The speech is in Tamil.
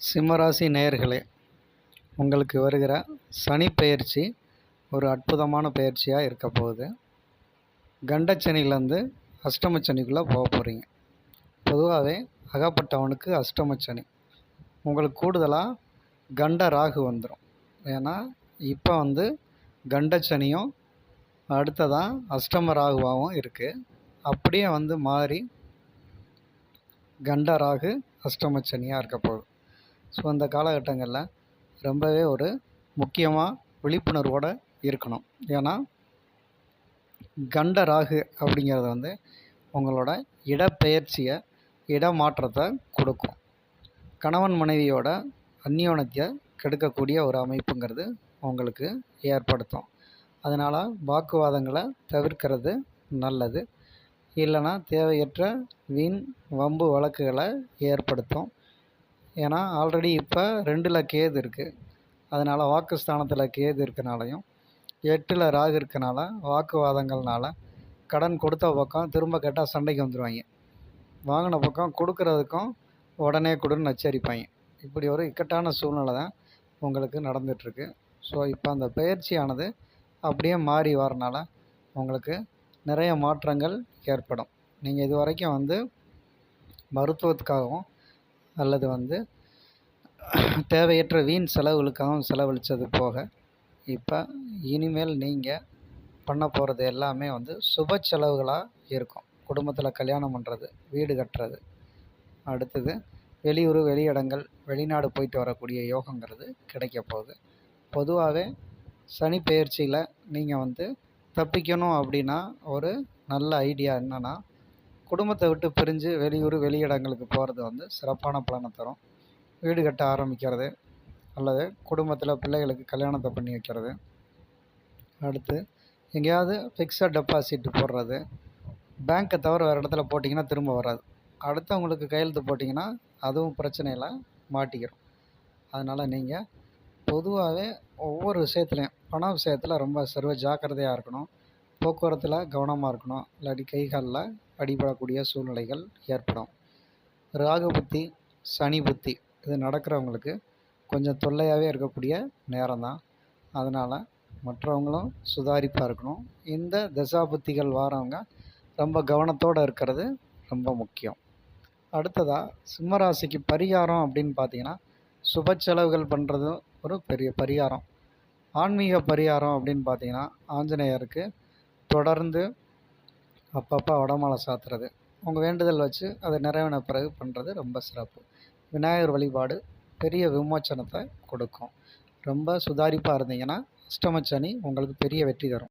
சிம்மராசி நேயர்களே உங்களுக்கு வருகிற சனி பயிற்சி ஒரு அற்புதமான பயிற்சியாக இருக்க போகுது. கண்டச்சனிலேருந்து அஷ்டமச்சனிக்குள்ளே போக போகிறீங்க பொதுவாகவே அகப்பட்டவனுக்கு அஷ்டமச்சனி உங்களுக்கு கூடுதலாக கண்ட ராகு வந்துடும் ஏன்னா இப்போ வந்து கண்டச்சனியும் அடுத்ததாக அஷ்டம ராகுவாகவும் இருக்குது அப்படியே வந்து மாறி கண்ட ராகு அஷ்டமச்சனியாக இருக்க போகுது. ஸோ அந்த காலகட்டங்களில் ரொம்பவே ஒரு முக்கியமாக விழிப்புணர்வோடு இருக்கணும். ஏன்னா கண்ட ராகு அப்படிங்கிறது வந்து உங்களோட இடப்பெயர்ச்சியை இடமாற்றத்தை கொடுக்கும். கணவன் மனைவியோட அந்யோனத்தை கெடுக்கக்கூடிய ஒரு அமைப்புங்கிறது உங்களுக்கு ஏற்படுத்தும். அதனால் வாக்குவாதங்களை தவிர்க்கிறது நல்லது. இல்லைன்னா தேவையற்ற வீண் வம்பு வழக்குகளை ஏற்படுத்தும். ஏன்னா ஆல்ரெடி இப்போ ரெண்டில் கேது இருக்குது அதனால் வாக்கு ஸ்தானத்தில் கேது இருக்கனாலையும் எட்டில் ராகு இருக்கனால வாக்குவாதங்கள்னால கடன் கொடுத்த பக்கம் திரும்ப கேட்டால் சண்டைக்கு வந்துடுவாங்க வாங்கின பக்கம் கொடுக்குறதுக்கும் உடனே கொடுன்னு நச்சரிப்பாங்க இப்படி ஒரு இக்கட்டான சூழ்நிலை தான் உங்களுக்கு நடந்துகிட்ருக்கு ஸோ இப்போ அந்த பயிற்சியானது அப்படியே மாறி வரனால உங்களுக்கு நிறைய மாற்றங்கள் ஏற்படும். நீங்கள் இது வரைக்கும் வந்து மருத்துவத்துக்காகவும் அல்லது வந்து தேவையற்ற வீண் செலவுகளுக்காகவும் செலவழித்தது போக இப்போ இனிமேல் நீங்கள் பண்ண போகிறது எல்லாமே வந்து சுப செலவுகளாக இருக்கும். குடும்பத்தில் கல்யாணம் பண்ணுறது வீடு கட்டுறது. அடுத்தது வெளியூர் வெளியிடங்கள் வெளிநாடு போயிட்டு வரக்கூடிய யோகங்கிறது கிடைக்க போகுது. பொதுவாகவே சனி பெயர்ச்சியில் நீங்கள் வந்து தப்பிக்கணும் அப்படின்னா ஒரு நல்ல ஐடியா என்னென்னா குடும்பத்தை விட்டு பிரிஞ்சு வெளியூர் வெளியிடங்களுக்கு போகிறது வந்து சிறப்பான பலனை தரும். வீடு கட்ட ஆரம்பிக்கிறது அல்லது குடும்பத்தில் பிள்ளைகளுக்கு கல்யாணத்தை பண்ணி வைக்கிறது. அடுத்து எங்கேயாவது ஃபிக்ஸட் டெபாசிட் போடுறது. பேங்க்கை தவிர வேறு இடத்துல போட்டிங்கன்னா திரும்ப வராது. அடுத்தவங்களுக்கு கையெழுத்து போட்டிங்கன்னா அதுவும் பிரச்சனையில் மாட்டிக்கிறோம். அதனால் நீங்கள் பொதுவாகவே ஒவ்வொரு விஷயத்துலையும் பண விஷயத்தில் ரொம்ப சர்வ ஜாக்கிரதையாக இருக்கணும். போக்குவரத்தில் கவனமாக இருக்கணும். இல்லாட்டி கை காலில் அடிபடக்கூடிய சூழ்நிலைகள் ஏற்படும். ராகு புத்தி சனி புத்தி இது நடக்கிறவங்களுக்கு கொஞ்சம் தொல்லையாகவே இருக்கக்கூடிய நேரம் தான் அதனால் மற்றவங்களும் சுதாரிப்பாக இருக்கணும். இந்த தசா புத்திகள் வாரவங்க ரொம்ப கவனத்தோடு இருக்கிறது ரொம்ப முக்கியம். அடுத்ததாக சிம்மராசிக்கு பரிகாரம் அப்படின்னு பார்த்தீங்கன்னா சுப செலவுகள் பண்ணுறதும் ஒரு பெரிய பரிகாரம். ஆன்மீக பரிகாரம் அப்படின்னு பார்த்தீங்கன்னா ஆஞ்சநேயருக்கு தொடர்ந்து அப்பப்போ வடமாலை சாத்துறது. உங்கள் வேண்டுதல் வச்சு அதை நிறைவேன பிறகு பண்ணுறது ரொம்ப சிறப்பு. விநாயகர் வழிபாடு பெரிய விமோச்சனத்தை கொடுக்கும். ரொம்ப சுதாரிப்பாக இருந்தீங்கன்னா அஷ்டமச்சனி உங்களுக்கு பெரிய வெற்றி தரும்.